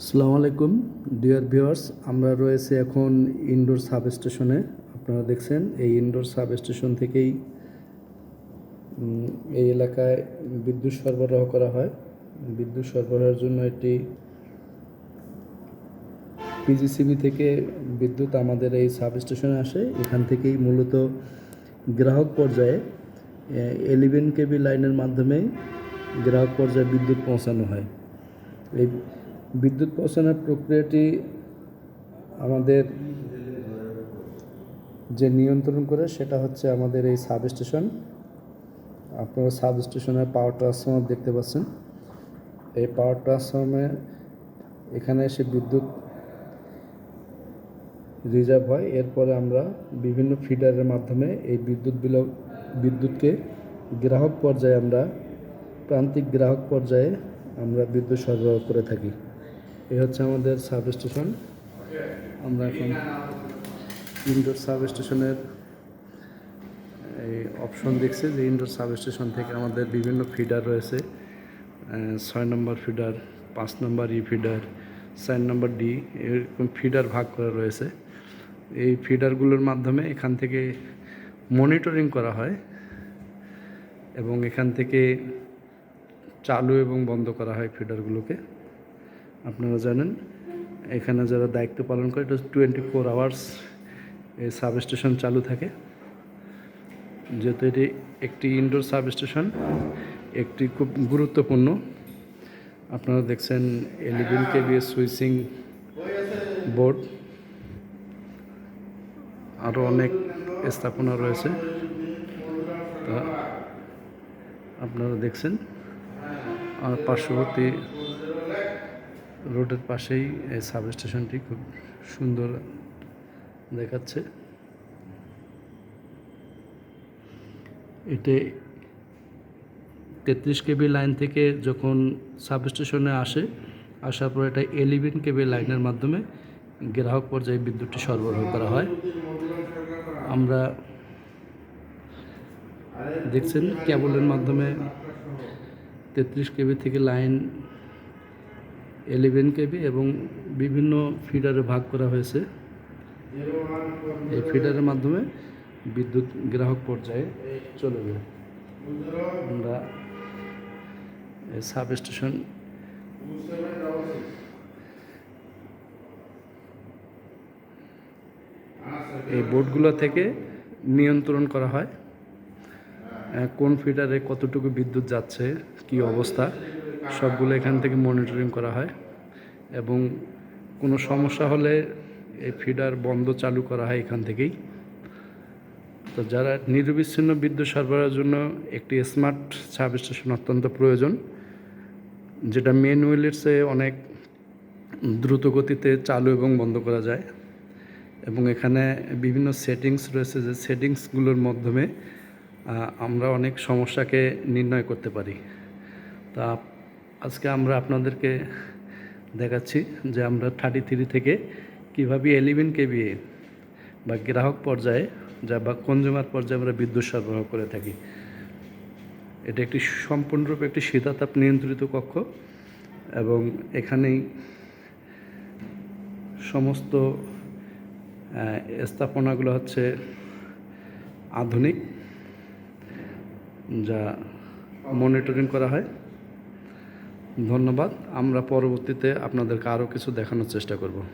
আসসালামু আলাইকুম, dear viewers, আমরা রয়েছে এখন ইনডোর সাব স্টেশনে আপনারা দেখছেন, এই ইনডোর সাব স্টেশন থেকেই এই এলাকায় বিদ্যুৎ সরবরাহ করা হয়। বিদ্যুৎ সরবরাহের জন্য একটি পিজিসিবি থেকে বিদ্যুৎ আমাদের এই সাব স্টেশনে আসে। এখান থেকেই মূলত গ্রাহক পর্যায়ে এলিভেন কেবি লাইনের মাধ্যমে গ্রাহক পর্যায়ে বিদ্যুৎ পৌঁছানো হয়। এই বিদ্যুৎ পৌঁছানোর প্রক্রিয়াটি আমাদের যে নিয়ন্ত্রণ করে সেটা হচ্ছে আমাদের এই সাব স্টেশন আপনারা সাব স্টেশনের পাওয়ার ট্রান্সফর্মার দেখতে পাচ্ছেন। এই পাওয়ার ট্রান্সফর্মে এখানে এসে বিদ্যুৎ রিজার্ভ হয়। এরপরে আমরা বিভিন্ন ফিডারের মাধ্যমে এই বিদ্যুৎ বিল, বিদ্যুৎকে গ্রাহক পর্যায়ে আমরা প্রান্তিক গ্রাহক পর্যায়ে আমরা বিদ্যুৎ সরবরাহ করে থাকি। এই হচ্ছে আমাদের সাব স্টেশন আমরা এখন ইনডোর সাব স্টেশনের এই অপশন দেখছে যে ইনডোর সাব স্টেশন থেকে আমাদের বিভিন্ন ফিডার রয়েছে। ছয় নম্বর ফিডার, পাঁচ নম্বর ই ফিডার, চার নম্বর ডি, এরকম ফিডার ভাগ করা রয়েছে। এই ফিডারগুলোর মাধ্যমে এখান থেকে মনিটরিং করা হয় এবং এখান থেকে চালু এবং বন্ধ করা হয় ফিডারগুলোকে। আপনারা জানেন, এখানে যারা দায়িত্ব পালন করে, এটা টোয়েন্টি ফোর আওয়ার্স এই সাব স্টেশন চালু থাকে। যেহেতু এটি একটি ইনডোর সাব স্টেশন একটি খুব গুরুত্বপূর্ণ। আপনারা দেখছেন এলিভেন কেবিএ সুইচিং বোর্ড আরও অনেক স্থাপনা রয়েছে। তা আপনারা দেখছেন, আর পার্শ্ববর্তী রোডের পাশেই এই সাব স্টেশনটি খুব সুন্দর দেখাচ্ছে। এতে তেত্রিশ কেবি লাইন থেকে যখন সাব স্টেশনে আসে, আসার পর এটা এলিভেন কেবি লাইনের মাধ্যমে গ্রাহক পর্যায়ে বিদ্যুৎটি সরবরাহ করা হয়। আমরা দেখছেন কেবলের মাধ্যমে তেত্রিশ কেবি থেকে লাইন এলেভেন কেবি এবং বিভিন্ন ফিডারে ভাগ করা হয়েছে। এই ফিডারের মাধ্যমে বিদ্যুৎ গ্রাহক পর্যায়ে চলে যায়। আমরা সাব স্টেশন এই বোর্ডগুলো থেকে নিয়ন্ত্রণ করা হয়। কোন ফিডারে কতটুকু বিদ্যুৎ যাচ্ছে, কি অবস্থা? সবগুলো এখান থেকে মনিটরিং করা হয় এবং কোনো সমস্যা হলে এই ফিডার বন্ধ চালু করা হয় এখান থেকেই। তো যারা নিরবিচ্ছিন্ন বিদ্যুৎ সরবরাহের জন্য একটি স্মার্ট সাব স্টেশন অত্যন্ত প্রয়োজন, যেটা ম্যানুয়ালের চেয়ে অনেক দ্রুত গতিতে চালু এবং বন্ধ করা যায় এবং এখানে বিভিন্ন সেটিংস রয়েছে যে সেটিংসগুলোর মাধ্যমে আমরা অনেক সমস্যাকে নির্ণয় করতে পারি। তা আজকে আমরা আপনাদেরকে দেখাচ্ছি যে আমরা থার্টি থ্রি থেকে কীভাবে এলিভেন কেবিএ বা গ্রাহক পর্যায়ে যা বা কনজিউমার পর্যায়ে আমরা বিদ্যুৎ সরবরাহ করে থাকি। এটা একটি সম্পূর্ণরূপে একটি শীতাতাপ নিয়ন্ত্রিত কক্ষ এবং এখানেই সমস্ত স্থাপনাগুলো হচ্ছে আধুনিক, যা মনিটরিং করা হয়। ধন্যবাদ। আমরা পরবর্তীতে আপনাদেরকে আরও কিছু দেখানোর চেষ্টা করব।